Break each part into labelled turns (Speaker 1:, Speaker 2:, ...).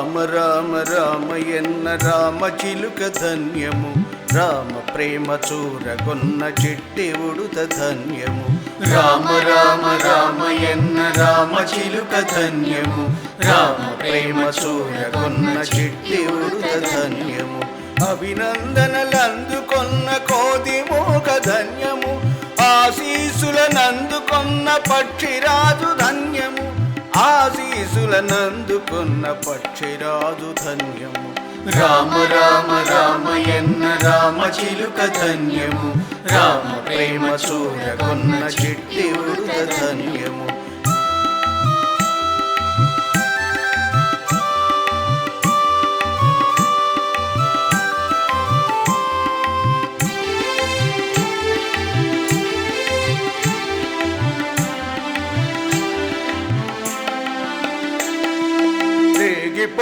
Speaker 1: రామ రామ రామయన్న రామ చిలుక ధన్యము. రామ ప్రేమ చూరగొన్న చిట్టి ఉడుత ధన్యము. రామ రామ రామయన్న రామ చిలుక ధన్యము. రామ ప్రేమ చూరగొన్న చిట్టి ఉడుత ధన్యము. అభినందనలందుకొన్న కోతి మోక ధన్యము. ఆశీసులనందుకొన్న పక్షిరాజు ధన్యము. ఆశీసులనందుకున్న పక్షిరాజు ధన్యము. రామ రామ రామ ఎన్న రామ చిలుక ధన్యము. రామ ప్రేమ సూరగొన్న చిట్టి ధన్యము.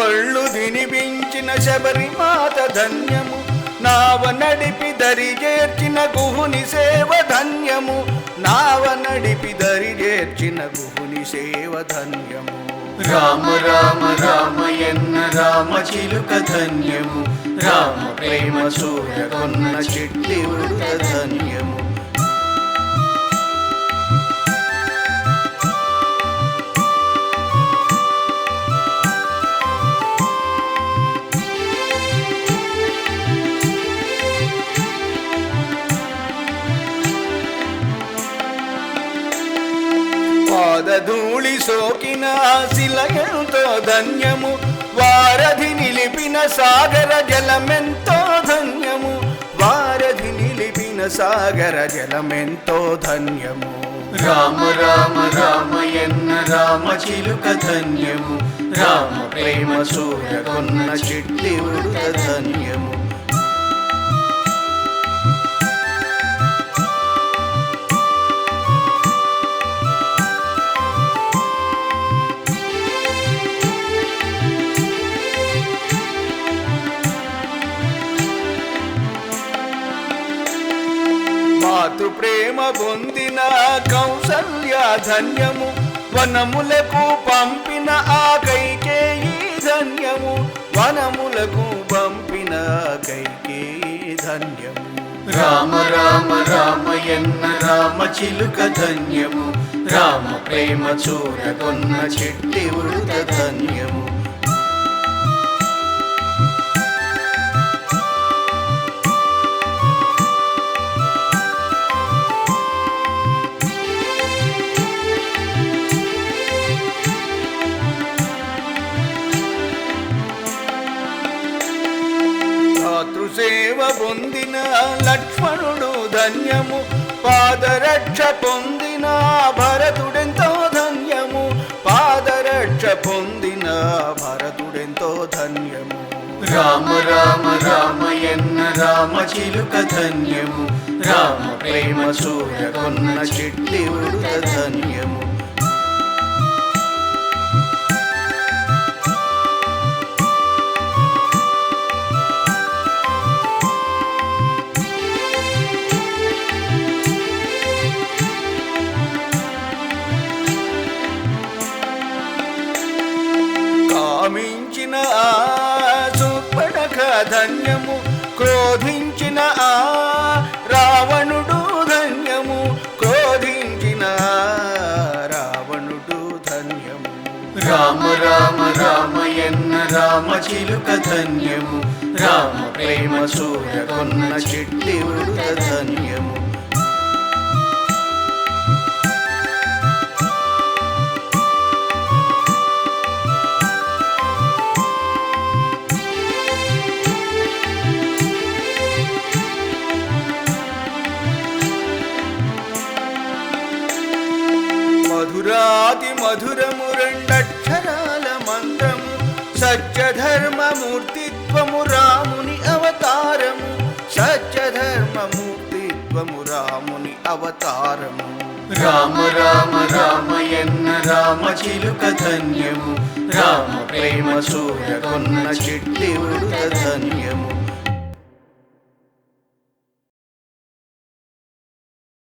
Speaker 1: కళ్ళు దినిపించిన శబరిమాత ధన్యము. నావ నడిపి దరి చేర్చిన గుహుని సేవ ధన్యము. నావ నడిపి దరి చేర్చిన గుహుని సేవ ధన్యము. రామ రామ రామయన్న రామ చిలుక ధన్యము. రామ ప్రేమ సూరగొన్న చిట్టి ధన్యము. ధూళి సోకిన శిలయంతో ధన్యము. వారధి నిలిపిన సాగర జలమెంతో ధన్యము. వారధి నిలిపిన సాగర జలమెంతో ధన్యము. రామ రామ రామయన్న రామ చిలుక ధన్యము. రామ ప్రేమ సూరగొన్న చిట్టి ఉడుత ధన్యము. మాతు ప్రేమ పొందిన కౌసల్య ధన్యము. వనములకు పంపిన ఆ కైకేయి ధన్యము. వనములకు పంపిన కైకేయి ధన్యము. రామ రామ రామయన్న రామ చిలుక ధన్యము. రామ ప్రేమ చూరగొన్న చెట్టి ఉడత ధన్యము. పొందిన లక్ష్మణుడు ధన్యము. పాదరక్ష పొందిన భరతుడెంతో ధన్యము. పాదరక్ష పొందిన భరతుడెంతో ధన్యము. రామ రామ రామయన్న రామ చిలుక ధన్యము. రామ ప్రేమ సూరగొన్న చిట్టి ఉడుత ధన్యము. భ్రమించిన ఆ సుపడక ధన్యము క్రోధించిన ఆ రావణుడు ధన్యము క్రోధించిన రావణుడు ధన్యము. రామ రామ రామయన్న రామ చిలుక ధన్యము. రామ ప్రేమ సూరగొన్న చిట్టి ఉడుత ధన్యము. మధురాతి మధురము రెండక్షరాల మంత్రము సత్యధర్మమూర్తిత్వము రాముని అవతారము సత్యధర్మమూర్తిత్వము రాముని అవతారము. రామ రామ రామయన్న రామ చిలుక ధన్యము రామ ప్రేమ సూరగొన్న చిట్టి ఉడుత ధన్యము.